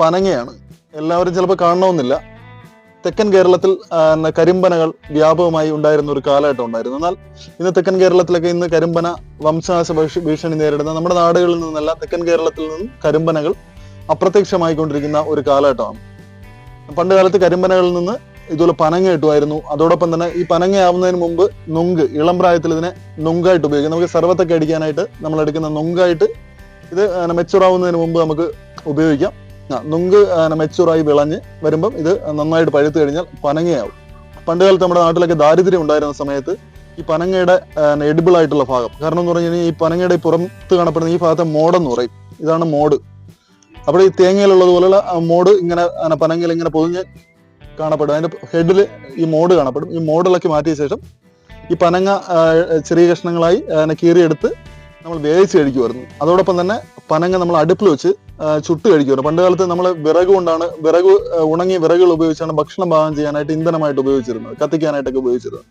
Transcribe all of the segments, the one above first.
പനങ്ങയാണ്. എല്ലാവരും ചിലപ്പോൾ കാണണമെന്നില്ല. തെക്കൻ കേരളത്തിൽ കരിമ്പനകൾ വ്യാപകമായി ഉണ്ടായിരുന്ന ഒരു കാലഘട്ടം ഉണ്ടായിരുന്നു. എന്നാൽ ഇന്ന് തെക്കൻ കേരളത്തിലൊക്കെ ഇന്ന് കരിമ്പന വംശനാശ ഭീഷണി നേരിടുന്ന നമ്മുടെ നാടുകളിൽ നിന്നല്ല തെക്കൻ കേരളത്തിൽ നിന്നും കരിമ്പനകൾ അപ്രത്യക്ഷമായിക്കൊണ്ടിരിക്കുന്ന ഒരു കാലഘട്ടമാണ്. പണ്ട് കാലത്ത് കരിമ്പനകളിൽ നിന്ന് ഇതുപോലെ പനങ്ങ കിട്ടുമായിരുന്നു. അതോടൊപ്പം തന്നെ ഈ പനങ്ങ ആവുന്നതിന് മുമ്പ് നൊങ്ക് ഇളം പ്രായത്തിൽ ഇതിനെ നുങ്കായിട്ട് ഉപയോഗിക്കും. നമുക്ക് സർവത്തൊക്കെ അടിക്കാനായിട്ട് നമ്മൾ എടുക്കുന്ന നുങ്കായിട്ട് ഇത് മെച്ചൂർ ആവുന്നതിന് മുമ്പ് നമുക്ക് ഉപയോഗിക്കാം. നൊങ്ക് മെച്ചൂറായി വിളഞ്ഞ് വരുമ്പം ഇത് നന്നായിട്ട് പഴുത്തു കഴിഞ്ഞാൽ പനങ്ങയാവും. പണ്ട് കാലത്ത് നമ്മുടെ നാട്ടിലൊക്കെ ദാരിദ്ര്യം ഉണ്ടായിരുന്ന സമയത്ത് ഈ പനങ്ങയുടെ എഡിബിൾ ആയിട്ടുള്ള ഭാഗം. കാരണം എന്ന് പറഞ്ഞു കഴിഞ്ഞാൽ ഈ പനങ്ങയുടെ പുറത്ത് കാണപ്പെടുന്ന ഈ ഭാഗത്തെ മോഡെന്ന് പറയും. ഇതാണ് മോഡ്. അപ്പോൾ ഈ തേങ്ങയിലുള്ളതുപോലുള്ള പോലെയുള്ള മോഡ് ഇങ്ങനെ പനങ്ങയിൽ ഇങ്ങനെ പൊതിഞ്ഞ് കാണപ്പെടും. അതിന്റെ ഹെഡിൽ ഈ മോഡ് കാണപ്പെടും. ഈ മോഡിളക്കി മാറ്റിയ ശേഷം ഈ പനങ്ങ ചെറിയ കഷ്ണങ്ങളായി ആ, കീറിയെടുത്ത് നമ്മൾ വേവിച്ച് കഴിക്കുമായിരുന്നു. അതോടൊപ്പം തന്നെ പനങ്ങ നമ്മൾ അടുപ്പിൽ വെച്ച് ചുട്ട് കഴിക്കുമായിരുന്നു പണ്ട് കാലത്ത് നമ്മൾ വിറക് കൊണ്ടാണ് വിറക് ഉണങ്ങിയ വിറകുകൾ ഉപയോഗിച്ചാണ് ഭക്ഷണം പാകം ചെയ്യാനായിട്ട് ഇന്ധനമായിട്ട് ഉപയോഗിച്ചിരുന്നത് കത്തിക്കാനായിട്ടൊക്കെ ഉപയോഗിച്ചിരുന്നത്.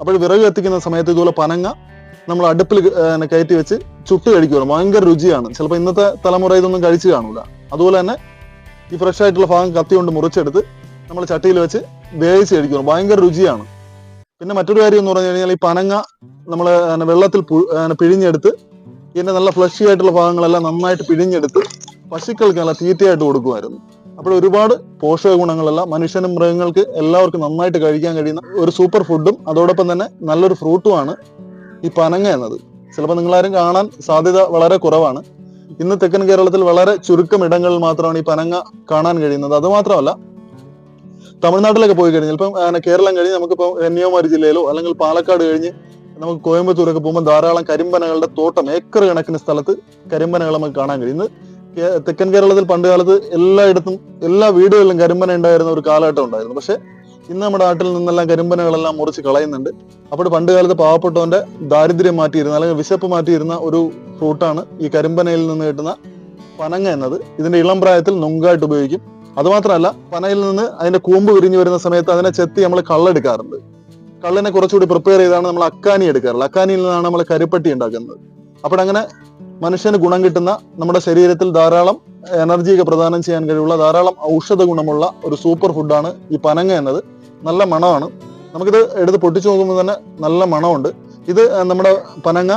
അപ്പോൾ വിറക് കത്തിക്കുന്ന സമയത്ത് ഇതുപോലെ പനങ്ങ നമ്മൾ അടുപ്പിൽ കയറ്റി വെച്ച് ചുട്ട് കഴിക്കുമായിരുന്നു ഭയങ്കര രുചിയാണ്. ചിലപ്പോൾ ഇന്നത്തെ തലമുറ ഇതൊന്നും കഴിച്ചു കാണൂല. അതുപോലെ തന്നെ ഈ ഫ്രഷ് ആയിട്ടുള്ള ഭാഗം കത്തി കൊണ്ട് മുറിച്ചെടുത്ത് നമ്മൾ ചട്ടിയിൽ വെച്ച് വേവിച്ച് കഴിക്കുന്നു ഭയങ്കര രുചിയാണ്. പിന്നെ മറ്റൊരു കാര്യം എന്ന് പറഞ്ഞു കഴിഞ്ഞാൽ ഈ പനങ്ങ നമ്മൾ വെള്ളത്തിൽ പിഴിഞ്ഞെടുത്ത് ഇതിന്റെ നല്ല ഫ്ലഷി ആയിട്ടുള്ള ഭാഗങ്ങളെല്ലാം നന്നായിട്ട് പിഴിഞ്ഞെടുത്ത് പശുക്കൾക്ക് നല്ല തീറ്റയായിട്ട് കൊടുക്കുമായിരുന്നു. അപ്പോൾ ഒരുപാട് പോഷക ഗുണങ്ങളെല്ലാം മനുഷ്യനും മൃഗങ്ങൾക്ക് എല്ലാവർക്കും നന്നായിട്ട് കഴിക്കാൻ കഴിയുന്ന ഒരു സൂപ്പർ ഫുഡും അതോടൊപ്പം തന്നെ നല്ലൊരു ഫ്രൂട്ടുമാണ് ഈ പനങ്ങ എന്നത്. ചിലപ്പോൾ നിങ്ങളാരും കാണാൻ സാധ്യത വളരെ കുറവാണ്. ഇന്ന് തെക്കൻ കേരളത്തിൽ വളരെ ചുരുക്കം ഇടങ്ങളിൽ മാത്രമാണ് ഈ പനങ്ങ കാണാൻ കഴിയുന്നത്. അതുമാത്രമല്ല തമിഴ്നാട്ടിലൊക്കെ പോയി കഴിഞ്ഞാൽ ഇപ്പം കേരളം കഴിഞ്ഞ് നമുക്കിപ്പോൾ കന്യാകുമാരി ജില്ലയിലോ അല്ലെങ്കിൽ പാലക്കാട് കഴിഞ്ഞ് നമുക്ക് കോയമ്പത്തൂരൊക്കെ പോകുമ്പോൾ ധാരാളം കരിമ്പനകളുടെ തോട്ടം ഏക്കർ കണക്കിന് സ്ഥലത്ത് കരിമ്പനകൾ നമുക്ക് കാണാൻ കഴിയും. തെക്കൻ കേരളത്തിൽ പണ്ട് കാലത്ത് എല്ലായിടത്തും എല്ലാ വീടുകളിലും കരിമ്പന ഉണ്ടായിരുന്ന ഒരു കാലഘട്ടം ഉണ്ടായിരുന്നു. പക്ഷെ ഇന്ന് നമ്മുടെ നാട്ടിൽ നിന്നെല്ലാം കരിമ്പനകളെല്ലാം മുറിച്ച് കളയുന്നുണ്ട്. അപ്പോൾ പണ്ട് കാലത്ത് പാവപ്പെട്ടവന്റെ ദാരിദ്ര്യം മാറ്റിയിരുന്ന അല്ലെങ്കിൽ വിശപ്പ് മാറ്റിയിരുന്ന ഒരു ഫ്രൂട്ടാണ് ഈ കരിമ്പനയിൽ നിന്ന് കിട്ടുന്ന പനങ്ങ എന്നത്. ഇതിന്റെ ഇളം പ്രായത്തിൽ നുങ്കായിട്ട് ഉപയോഗിക്കും. അതുമാത്രമല്ല പനയിൽ നിന്ന് അതിന്റെ കൂമ്പ് വിരിഞ്ഞു വരുന്ന സമയത്ത് അതിനെ ചെത്തി നമ്മൾ കള്ളെടുക്കാറുണ്ട്. കള്ളിനെ കുറച്ചുകൂടി പ്രിപ്പയർ ചെയ്താണ് നമ്മൾ അക്കാനി എടുക്കാറുള്ളത്. അക്കാനിയിൽ നിന്നാണ് നമ്മൾ കരിപ്പട്ടി ഉണ്ടാക്കുന്നത്. അപ്പോൾ അങ്ങനെ മനുഷ്യന് ഗുണം കിട്ടുന്ന നമ്മുടെ ശരീരത്തിൽ ധാരാളം എനർജിയൊക്കെ പ്രദാനം ചെയ്യാൻ കഴിവുള്ള ധാരാളം ഔഷധ ഗുണമുള്ള ഒരു സൂപ്പർ ഫുഡാണ് ഈ പനങ്ങ എന്നത്. നല്ല മണമാണ്. നമുക്കിത് എടുത്ത് പൊട്ടിച്ചു നോക്കുമ്പോൾ തന്നെ നല്ല മണമുണ്ട്. ഇത് നമ്മുടെ പനങ്ങ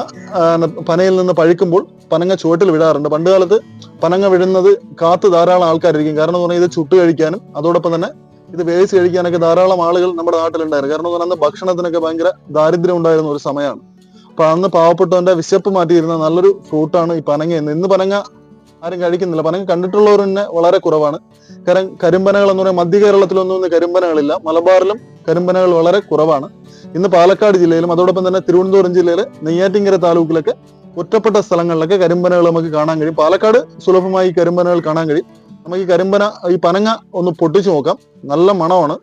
പനയിൽ നിന്ന് പഴുക്കുമ്പോൾ പനങ്ങ ചുവട്ടിൽ വിടാറുണ്ട്. പണ്ട് കാലത്ത് പനങ്ങ വിടുന്നത് കാത്ത് ധാരാളം ആൾക്കാരിരിക്കും കാരണം എന്ന് പറഞ്ഞാൽ ഇത് ചുട്ട് കഴിക്കാനും അതോടൊപ്പം തന്നെ ഇത് വേവിച്ച് കഴിക്കാനൊക്കെ ധാരാളം ആളുകൾ നമ്മുടെ നാട്ടിലുണ്ടായിരുന്നു. കാരണം എന്ന് പറഞ്ഞാൽ ഭക്ഷണത്തിനൊക്കെ ഭയങ്കര ദാരിദ്ര്യം ഉണ്ടായിരുന്ന ഒരു സമയമാണ്. അന്ന് പാവപ്പെട്ടവന്റെ വിശപ്പ് മാറ്റിയിരുന്ന നല്ലൊരു ഫ്രൂട്ടാണ് ഈ പനങ്ങ എന്ന്. ഇന്ന് പനങ്ങ ആരും കഴിക്കുന്നില്ല. പനങ്ങ കണ്ടിട്ടുള്ളവർ തന്നെ വളരെ കുറവാണ്. കാരണം കരിമ്പനകൾ എന്ന് പറയുന്നത് മധ്യ കേരളത്തിലൊന്നും കരിമ്പനകളില്ല. മലബാറിലും കരിമ്പനകൾ വളരെ കുറവാണ്. ഇന്ന് പാലക്കാട് ജില്ലയിലും അതോടൊപ്പം തന്നെ തിരുവനന്തപുരം ജില്ലയിലെ നെയ്യാറ്റിങ്കര താലൂക്കിലൊക്കെ ഒറ്റപ്പെട്ട സ്ഥലങ്ങളിലൊക്കെ കരിമ്പനകൾ നമുക്ക് കാണാൻ കഴിയും. പാലക്കാട് സുലഭമായി കരിമ്പനകൾ കാണാൻ കഴിയും. നമുക്ക് ഈ കരിമ്പന ഈ പനങ്ങ ഒന്ന് പൊട്ടിച്ചു നോക്കാം. നല്ല മണമാണ്.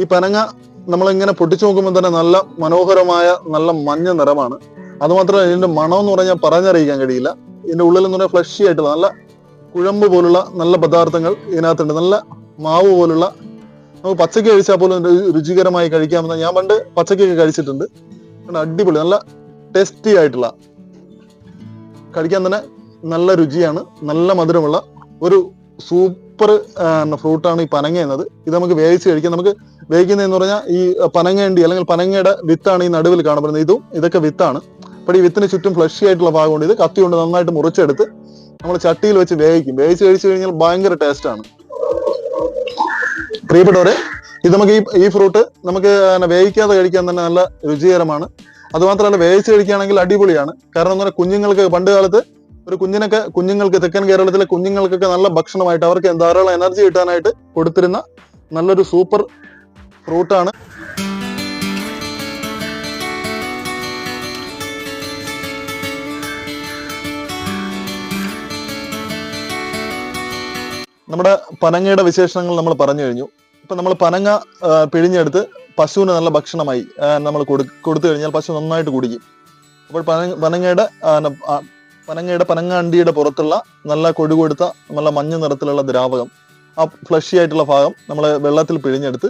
ഈ പനങ്ങ നമ്മൾ ഇങ്ങനെ പൊട്ടിച്ചു നോക്കുമ്പോൾ തന്നെ നല്ല മനോഹരമായ നല്ല മഞ്ഞ നിറമാണ്. അതുമാത്രമല്ല ഇതിന്റെ മണം എന്ന് പറഞ്ഞാൽ പറഞ്ഞറിയിക്കാൻ കഴിയില്ല. ഇതിന്റെ ഉള്ളിൽ എന്ന് പറഞ്ഞാൽ ഫ്ലഷി ആയിട്ടുള്ള നല്ല കുഴമ്പ് പോലുള്ള നല്ല പദാർത്ഥങ്ങൾ ഇതിനകത്തുണ്ട്. നല്ല മാവ് പോലുള്ള നമുക്ക് പച്ചക്ക് കഴിച്ചാൽ പോലും രുചികരമായി കഴിക്കാമെന്ന് ഞാൻ പണ്ട് പച്ചക്കൊക്കെ കഴിച്ചിട്ടുണ്ട്. അടിപൊളി നല്ല ടേസ്റ്റി ആയിട്ടുള്ള കഴിക്കാൻ തന്നെ നല്ല രുചിയാണ് നല്ല മധുരമുള്ള ഒരു സൂപ്പർ ഫ്രൂട്ടാണ് ഈ പനങ്ങ എന്നത്. ഇത് നമുക്ക് വേവിച്ച് കഴിക്കാം. നമുക്ക് വേവിക്കുന്നതെന്ന് പറഞ്ഞാൽ ഈ പനങ്ങേണ്ടി അല്ലെങ്കിൽ പനങ്ങയുടെ വിത്താണ് ഈ നടുവിൽ കാണപ്പെടുന്നത്. ഇതും ഇതൊക്കെ വിത്താണ്. അപ്പോൾ ഈ വിത്തിന് ചുറ്റും ഫ്ലഷി ആയിട്ടുള്ള ഭാഗമുണ്ട്. ഇത് കത്തി കൊണ്ട് നന്നായിട്ട് മുറിച്ചെടുത്ത് നമ്മൾ ചട്ടിയിൽ വെച്ച് വേവിക്കും. വേവിച്ച് കഴിച്ചു കഴിഞ്ഞാൽ ഭയങ്കര ടേസ്റ്റാണ് പ്രിയപ്പെട്ടവരെ ഇത് നമുക്ക് ഈ ഈ ഫ്രൂട്ട് നമുക്ക് വേവിക്കാതെ കഴിക്കാൻ തന്നെ നല്ല രുചികരമാണ്. അതുമാത്രമല്ല വേവിച്ച് കഴിക്കുകയാണെങ്കിൽ അടിപൊളിയാണ്. കാരണം എന്ന് പറഞ്ഞാൽ കുഞ്ഞുങ്ങൾക്ക് പണ്ട് കാലത്ത് ഒരു കുഞ്ഞിനൊക്കെ കുഞ്ഞുങ്ങൾക്ക് തെക്കൻ കേരളത്തിലെ കുഞ്ഞുങ്ങൾക്കൊക്കെ നല്ല ഭക്ഷണമായിട്ട് അവർക്ക് ധാരാളം എനർജി കിട്ടാനായിട്ട് കൊടുത്തിരുന്ന നല്ലൊരു സൂപ്പർ ഫ്രൂട്ടാണ് നമ്മുടെ പനങ്ങയുടെ വിശേഷങ്ങൾ നമ്മൾ പറഞ്ഞു കഴിഞ്ഞു. ഇപ്പൊ നമ്മൾ പനങ്ങ പിഴിഞ്ഞെടുത്ത് പശുവിന് നല്ല ഭക്ഷണമായി നമ്മൾ കൊടുത്തു കഴിഞ്ഞാൽ പശു നന്നായിട്ട് കുടിക്കും. അപ്പോൾ പന- പനങ്ങയുടെ പനങ്ങയുടെ പനങ്ങാണ്ടിയുടെ പുറത്തുള്ള നല്ല കൊടി കൊടുത്ത നല്ല മഞ്ഞ നിറത്തിലുള്ള ദ്രാവകം ആ ഫ്ലഷി ആയിട്ടുള്ള ഭാഗം നമ്മൾ വെള്ളത്തിൽ പിഴിഞ്ഞെടുത്ത്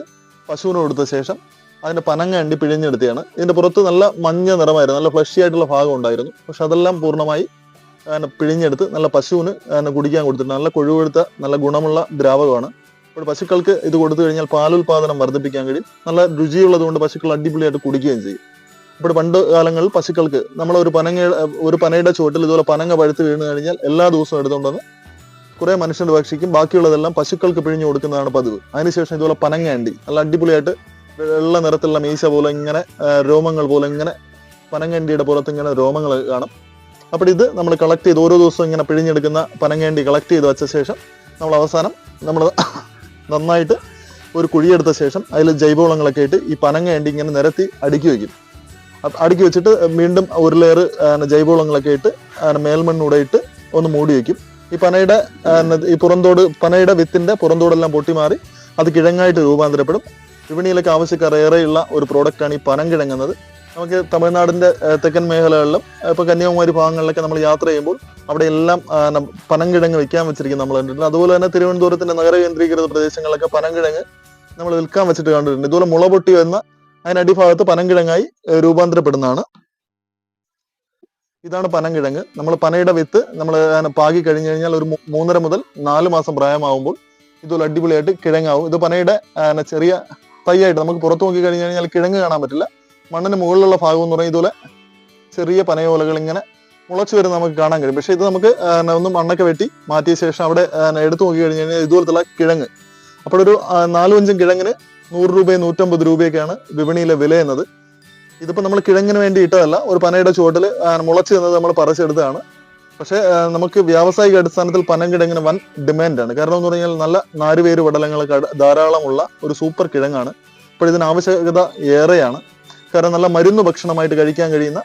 പശുവിന് കൊടുത്ത ശേഷം അതിന്റെ പനങ്ങ അണ്ടി പിഴിഞ്ഞെടുത്തതാണ്. ഇതിന്റെ പുറത്ത് നല്ല മഞ്ഞ നിറമായിരുന്നു നല്ല ഫ്ലഷി ആയിട്ടുള്ള ഭാഗം ഉണ്ടായിരുന്നു. പക്ഷെ അതെല്ലാം പൂർണമായി അതിനെ പിഴിഞ്ഞെടുത്ത് നല്ല പശുവിന് അതിനെ കുടിക്കാൻ കൊടുത്തിട്ടുണ്ട്. നല്ല കൊഴുവെടുത്ത നല്ല ഗുണമുള്ള ദ്രാവകമാണ്. ഇപ്പോൾ പശുക്കൾക്ക് ഇത് കൊടുത്തു കഴിഞ്ഞാൽ പാലുൽപാദനം വർദ്ധിപ്പിക്കാൻ കഴിയും. നല്ല രുചിയുള്ളതുകൊണ്ട് പശുക്കൾ അടിപൊളിയായിട്ട് കുടിക്കുകയും ചെയ്യും. ഇപ്പോൾ പണ്ട് കാലങ്ങളിൽ പശുക്കൾക്ക് നമ്മൾ ഒരു പനങ്ങ ഒരു പനയുടെ ചുവട്ടിൽ ഇതുപോലെ പനങ്ങ പഴുത്ത് വീണ് കഴിഞ്ഞാൽ എല്ലാ ദിവസവും എടുത്തുകൊണ്ടുവന്ന് കുറെ മനുഷ്യന്റെ ഭക്ഷിക്കും. ബാക്കിയുള്ളതെല്ലാം പശുക്കൾക്ക് പിഴിഞ്ഞു കൊടുക്കുന്നതാണ് പതിവ്. അതിനുശേഷം ഇതുപോലെ പനങ്ങ അണ്ടി നല്ല അടിപൊളിയായിട്ട് വെള്ള നിറത്തിലുള്ള മീശ പോലെ ഇങ്ങനെ രോമങ്ങൾ പോലെ ഇങ്ങനെ പനങ്ങണ്ടിയുടെ പുറത്ത് ഇങ്ങനെ രോമങ്ങൾ കാണും. അപ്പോൾ ഇത് നമ്മൾ കളക്ട് ചെയ്ത് ഓരോ ദിവസവും ഇങ്ങനെ പിഴിഞ്ഞെടുക്കുന്ന പനങ്ങണ്ടി കളക്ട് ചെയ്ത് വെച്ച ശേഷം നമ്മൾ അവസാനം നമ്മൾ നന്നായിട്ട് ഒരു കുഴിയെടുത്ത ശേഷം അതിൽ ജൈവവളങ്ങളൊക്കെ ഇട്ട് ഈ പനങ്ങണ്ടി ഇങ്ങനെ നിരത്തി അടുക്കി അത് അടുക്കി വെച്ചിട്ട് വീണ്ടും ഒരു ലെയർ ജൈവവളങ്ങളൊക്കെ ഇട്ട് മേൽമണ്ണൂടെ ഇട്ട് ഒന്ന് മൂടി വെക്കും. ഈ പനയുടെ ഈ പുറന്തോട് പനയുടെ വിത്തിന്റെ പുറന്തോടെല്ലാം പൊട്ടി മാറി അത് കിഴങ്ങായിട്ട് രൂപാന്തരപ്പെടും. വിപണിയിലൊക്കെ ആവശ്യക്കാർ ഏറെയുള്ള ഒരു പ്രോഡക്റ്റാണ് ഈ പനം കിഴങ്ങുന്നത്. നമുക്ക് തമിഴ്നാടിന്റെ തെക്കൻ മേഖലകളിലും ഇപ്പൊ കന്യാകുമാരി ഭാഗങ്ങളിലൊക്കെ നമ്മൾ യാത്ര ചെയ്യുമ്പോൾ അവിടെ എല്ലാം പനം കിഴങ്ങ് പനംകിഴങ്ങ് വെക്കാൻ വെച്ചിരിക്കും നമ്മൾ കണ്ടിട്ടുണ്ട്. അതുപോലെ തന്നെ തിരുവനന്തപുരത്തിന്റെ നഗര കേന്ദ്രീകൃത പ്രദേശങ്ങളിലൊക്കെ പനംകിഴങ്ങ് നമ്മൾ വിൽക്കാൻ വെച്ചിട്ട് കണ്ടിട്ടുണ്ട്. ഇതുപോലെ മുള പൊട്ടി വന്ന അതിന് അടിഭാഗത്ത് പനങ്കിഴങ്ങായി രൂപാന്തരപ്പെടുന്നതാണ്. ഇതാണ് പനങ്കിഴങ്ങ്. നമ്മൾ പനയുടെ വിത്ത് നമ്മൾ പാകി കഴിഞ്ഞു കഴിഞ്ഞാൽ ഒരു മൂന്നര മുതൽ നാല് മാസം പ്രായമാകുമ്പോൾ ഇതുപോലെ അടിപൊളിയായിട്ട് കിഴങ്ങാവും. ഇത് പനയുടെ ചെറിയ തൈയായിട്ട് നമുക്ക് പുറത്ത് നോക്കി കഴിഞ്ഞു കഴിഞ്ഞാൽ കിഴങ്ങ് കാണാൻ പറ്റില്ല. മണ്ണിന് മുകളിലുള്ള ഭാഗം എന്ന് പറഞ്ഞാൽ ഇതുപോലെ ചെറിയ പനയോലകൾ ഇങ്ങനെ മുളച്ചു വരുന്ന നമുക്ക് കാണാൻ കഴിയും. പക്ഷേ ഇത് നമുക്ക് ഒന്ന് മണ്ണൊക്കെ വെട്ടി മാറ്റിയ ശേഷം അവിടെ എടുത്തു നോക്കി കഴിഞ്ഞു കഴിഞ്ഞാൽ ഇതുപോലത്തുള്ള കിഴങ്ങ്. അപ്പോൾ ഒരു നാലും അഞ്ചും കിഴങ്ങിന് നൂറ് രൂപയും നൂറ്റമ്പത് രൂപയൊക്കെയാണ് വിപണിയിലെ വില എന്നത്. ഇതിപ്പോൾ നമ്മൾ കിഴങ്ങിന് വേണ്ടി ഇട്ടതല്ല ഒരു പനയുടെ ചുവട്ടിൽ മുളച്ച് തന്നത് നമ്മൾ പറിച്ചെടുത്തതാണ്. പക്ഷേ നമുക്ക് വ്യാവസായിക അടിസ്ഥാനത്തിൽ പനം കിഴങ്ങിന് വൻ ഡിമാൻഡാണ്. കാരണം എന്ന് പറഞ്ഞാൽ നല്ല നാരുവേര് പടലങ്ങളൊക്കെ ധാരാളമുള്ള ഒരു സൂപ്പർ കിഴങ്ങാണ്. അപ്പോൾ ഇതിന് ആവശ്യകത ഏറെയാണ്. കാരണം നല്ല മരുന്ന് ഭക്ഷണമായിട്ട് കഴിക്കാൻ കഴിയുന്ന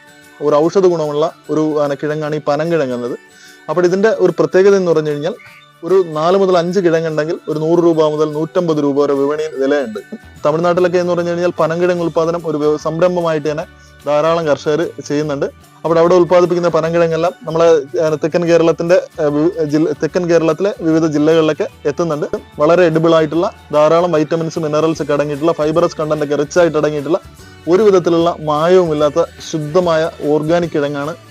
ഒരു ഔഷധ ഗുണമുള്ള ഒരു കിഴങ്ങാണ് ഈ പനം കിഴങ്ങുന്നത് അപ്പോൾ ഇതിന്റെ ഒരു പ്രത്യേകത എന്ന് പറഞ്ഞു കഴിഞ്ഞാൽ ഒരു നാല് മുതൽ അഞ്ച് കിഴങ്ങുണ്ടെങ്കിൽ ഒരു നൂറ് രൂപ മുതൽ നൂറ്റമ്പത് രൂപ വരെ വിപണിയിൽ വിലയുണ്ട്. തമിഴ്നാട്ടിലൊക്കെ എന്ന് പറഞ്ഞു കഴിഞ്ഞാൽ പനങ്കിഴങ്ങ് ഉൽപാദനം ഒരു സംരംഭമായിട്ട് തന്നെ ധാരാളം കർഷകർ ചെയ്യുന്നുണ്ട്. അവിടെ അവിടെ ഉൽപ്പാദിപ്പിക്കുന്ന പനങ്കിഴങ്ങെല്ലാം നമ്മളെ തെക്കൻ കേരളത്തിന്റെ തെക്കൻ കേരളത്തിലെ വിവിധ ജില്ലകളിലൊക്കെ എത്തുന്നുണ്ട്. വളരെ എഡിബിൾ ആയിട്ടുള്ള ധാരാളം വൈറ്റമിൻസ് മിനറൽസ് ഒക്കെ അടങ്ങിയിട്ടുള്ള ഫൈബറസ് കണ്ടന്റ് ഒക്കെ റിച്ച് ആയിട്ട് അടങ്ങിയിട്ടുള്ള ഒരു വിധത്തിലുള്ള മായവുമില്ലാത്ത ശുദ്ധമായ ഓർഗാനിക് കിഴങ്ങാണ്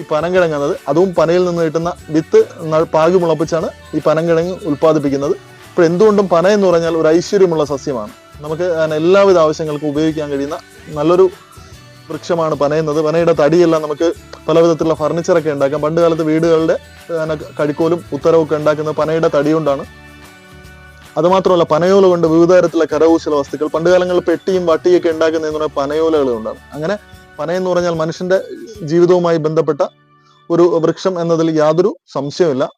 ഈ പനങ്കിഴങ്ങ് എന്നത് അതും പനയിൽ നിന്ന് കിട്ടുന്ന വിത്ത് പാകി മുളപ്പിച്ചാണ് ഈ പനങ്കിഴങ്ങ് ഉൽപ്പാദിപ്പിക്കുന്നത്. ഇപ്പോൾ എന്തുകൊണ്ടും പന എന്ന് പറഞ്ഞാൽ ഒരു ഐശ്വര്യമുള്ള സസ്യമാണ്. നമുക്ക് എല്ലാവിധ ആവശ്യങ്ങൾക്കും ഉപയോഗിക്കാൻ കഴിയുന്ന നല്ലൊരു വൃക്ഷമാണ് പന എന്നത്. പനയുടെ തടിയെല്ലാം നമുക്ക് പല വിധത്തിലുള്ള ഫർണിച്ചറൊക്കെ ഉണ്ടാക്കാം. പണ്ട് കാലത്ത് വീടുകളുടെ കടിക്കോലും കഴിക്കോലും ഉത്തരവും ഉണ്ടാക്കുന്ന ഉണ്ടാക്കുന്നത് പനയുടെ തടി കൊണ്ടാണ്. അതുമാത്രമല്ല പനയോല കൊണ്ട് വിവിധ തരത്തിലുള്ള കരകൗശല വസ്തുക്കൾ പണ്ട് കാലങ്ങളിൽ പെട്ടിയും വട്ടിയൊക്കെ ഉണ്ടാക്കുന്നതെന്ന് പറഞ്ഞാൽ പനയോലകൾ കൊണ്ടാണ്. അങ്ങനെ പന എന്ന് പറഞ്ഞാൽ മനുഷ്യന്റെ ജീവിതവുമായി ബന്ധപ്പെട്ട ഒരു വൃക്ഷം എന്നതിൽ യാതൊരു സംശയമില്ല